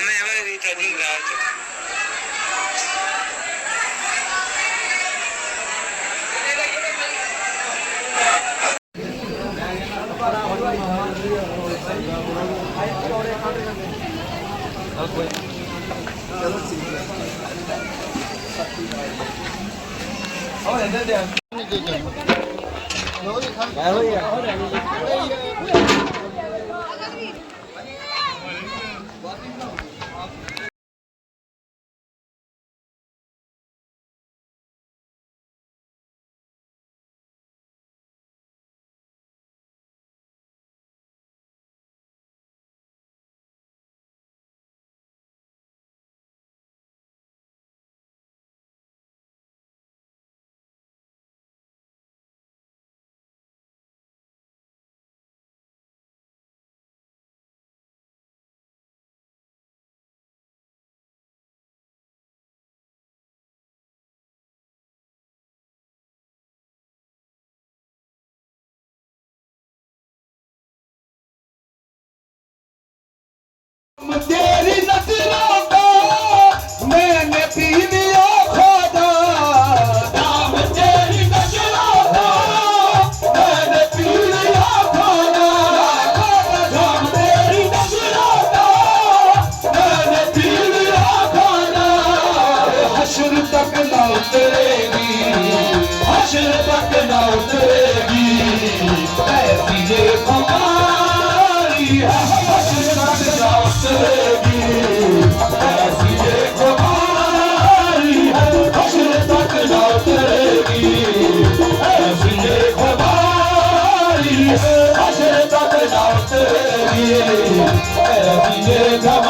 Dame algo de vitamina. Oh, and then there. Hey, DJ, come on! Yeah, I'm যাওয়া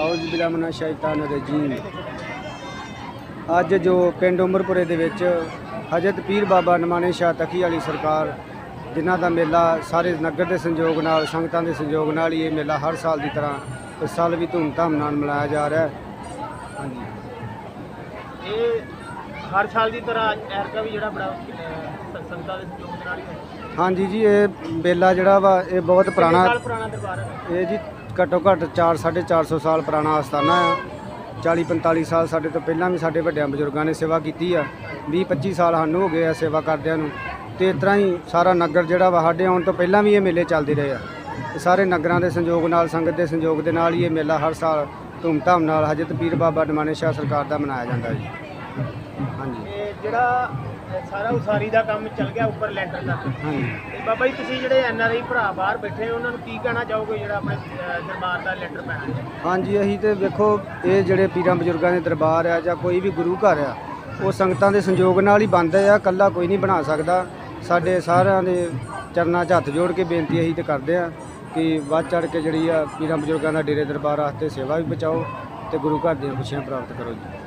ਔਜ਼ ਬਿਲਾ ਮਨਾ ਸ਼ੈਤਾਨ regime ਅੱਜ ਜੋ ਪਿੰਡ ਉਮਰਪੁਰੇ ਦੇ ਵਿੱਚ ਹਜਰਤ ਪੀਰ ਬਾਬਾ ਨਮਾਨੇ ਸ਼ਾਹ ਤਕੀ ਵਾਲੀ ਸਰਕਾਰ ਜਿਨ੍ਹਾਂ ਦਾ ਮੇਲਾ ਸਾਰੇ ਨਗਰ ਦੇ ਸੰਯੋਗ ਨਾਲ ਸੰਗਤਾਂ ਦੇ ਸੰਯੋਗ ਨਾਲ ਹੀ ਇਹ ਮੇਲਾ ਹਰ ਸਾਲ ਦੀ ਤਰ੍ਹਾਂ ਇਸ ਸਾਲ ਵੀ ਧੂਮਧਾਮ ਨਾਲ ਮਨਾਇਆ ਜਾ ਰਿਹਾ ਹੈ। ਹਾਂਜੀ। ਇਹ ਹਰ ਸਾਲ ਦੀ ਤਰ੍ਹਾਂ ਐਰਕਾ ਵੀ ਜਿਹੜਾ ਬੜਾ ਸੰਗਤਾਂ ਦੇ ਸਹਿਯੋਗ ਦੇ ਨਾਲ ਹੀ ਹਾਂਜੀ ਜੀ ਇਹ ਮੇਲਾ ਜਿਹੜਾ ਵਾ ਇਹ ਬਹੁਤ ਪੁਰਾਣਾ ਸਾਲ ਪੁਰਾਣਾ ਦਰਬਾਰ ਹੈ? ਇਹ ਜੀ ਘੱਟੋ ਘੱਟ 4 450 ਸਾਲ ਪੁਰਾਣਾ ਆਸਤਾਨਾ ਆ। 40 45 ਸਾਲ ਸਾਡੇ ਤੋਂ ਪਹਿਲਾਂ ਵੀ ਸਾਡੇ ਵੱਡਿਆਂ ਬਜ਼ੁਰਗਾਂ ਨੇ ਸੇਵਾ ਕੀਤੀ ਆ। 20 25 ਸਾਲ ਸਾਨੂੰ ਹੋ ਗਏ ਆ ਸੇਵਾ ਕਰਦਿਆਂ ਨੂੰ। ਤੇ ਇਸ ਤਰ੍ਹਾਂ ਹੀ ਸਾਰਾ ਨਗਰ ਜਿਹੜਾ ਵਾ, ਸਾਡੇ ਆਉਣ ਤੋਂ ਪਹਿਲਾਂ ਵੀ ਇਹ ਮੇਲੇ ਚੱਲਦੇ ਰਹੇ ਆ। ਤੇ ਸਾਰੇ ਨਗਰਾਂ ਦੇ ਸੰਯੋਗ ਨਾਲ, ਸੰਗਤ ਦੇ ਸੰਯੋਗ ਦੇ ਨਾਲ ਹੀ ਇਹ ਮੇਲਾ ਹਰ ਸਾਲ ਧੂਮਧਾਮ ਨਾਲ ਹਜਰਤ ਪੀਰ ਬਾਬਾ ਡਮਾਨੇ ਸ਼ਾਹ ਸਰਕਾਰ ਦਾ ਮਨਾਇਆ ਜਾਂਦਾ ਜੀ। ਹਾਂਜੀ। ਜਿਹੜਾ ਸਾਰਾ ਉਸਾਰੀ ਦਾ ਕੰਮ ਚੱਲ ਗਿਆ ਉੱਪਰ ਲੈਂਟਰ ਤੱਕ ਹਾਂਜੀ। ਤੇ ਬਾਬਾ ਜੀ ਤੁਸੀਂ ਜਿਹੜੇ ਐਨ ਆਰ ਆਈ ਭਰਾ ਬਾਹਰ ਬੈਠੇ ਹੋ ਉਹਨਾਂ ਨੂੰ ਕੀ ਕਹਿਣਾ ਚਾਹੋਗੇ ਜਿਹੜਾ ਆਪਣੇ ਦਰਬਾਰ ਦਾ ਲੈਂਟਰ ਪੈਣਾ ਹੈ? ਹਾਂਜੀ ਅਸੀਂ ਤੇ ਵੇਖੋ ਇਹ ਜਿਹੜੇ ਪੀਰਾਂ ਬਜ਼ੁਰਗਾਂ ਦੇ ਦਰਬਾਰ ਆ ਜਾਂ ਕੋਈ ਵੀ ਗੁਰੂ ਘਰ ਆ ਉਹ ਸੰਗਤਾਂ ਦੇ ਸੰਯੋਗ ਨਾਲ ਹੀ ਬਣਦਾ ਆ ਕੱਲਾ ਕੋਈ ਨਹੀਂ ਬਣਾ ਸਕਦਾ। ਸਾਡੇ ਸਾਰਿਆਂ ਦੇ ਚਰਨਾਂ 'ਚ ਹੱਥ ਜੋੜ ਕੇ ਬੇਨਤੀ ਅਸੀਂ ਤੇ ਕਰਦੇ ਆ ਕਿ ਵੱਧ ਚੜ ਕੇ ਜਿਹੜੀ ਆ ਪੀਰਾਂ ਬਜ਼ੁਰਗਾਂ ਦਾ ਡੇਰੇ ਦਰਬਾਰ ਵਾਸਤੇ ਸੇਵਾ ਵੀ ਬਚਾਓ ਤੇ ਗੁਰੂ ਘਰ ਦੀਆਂ ਖੁਸ਼ੀਆਂ ਪ੍ਰਾਪਤ ਕਰੋ ਜੀ।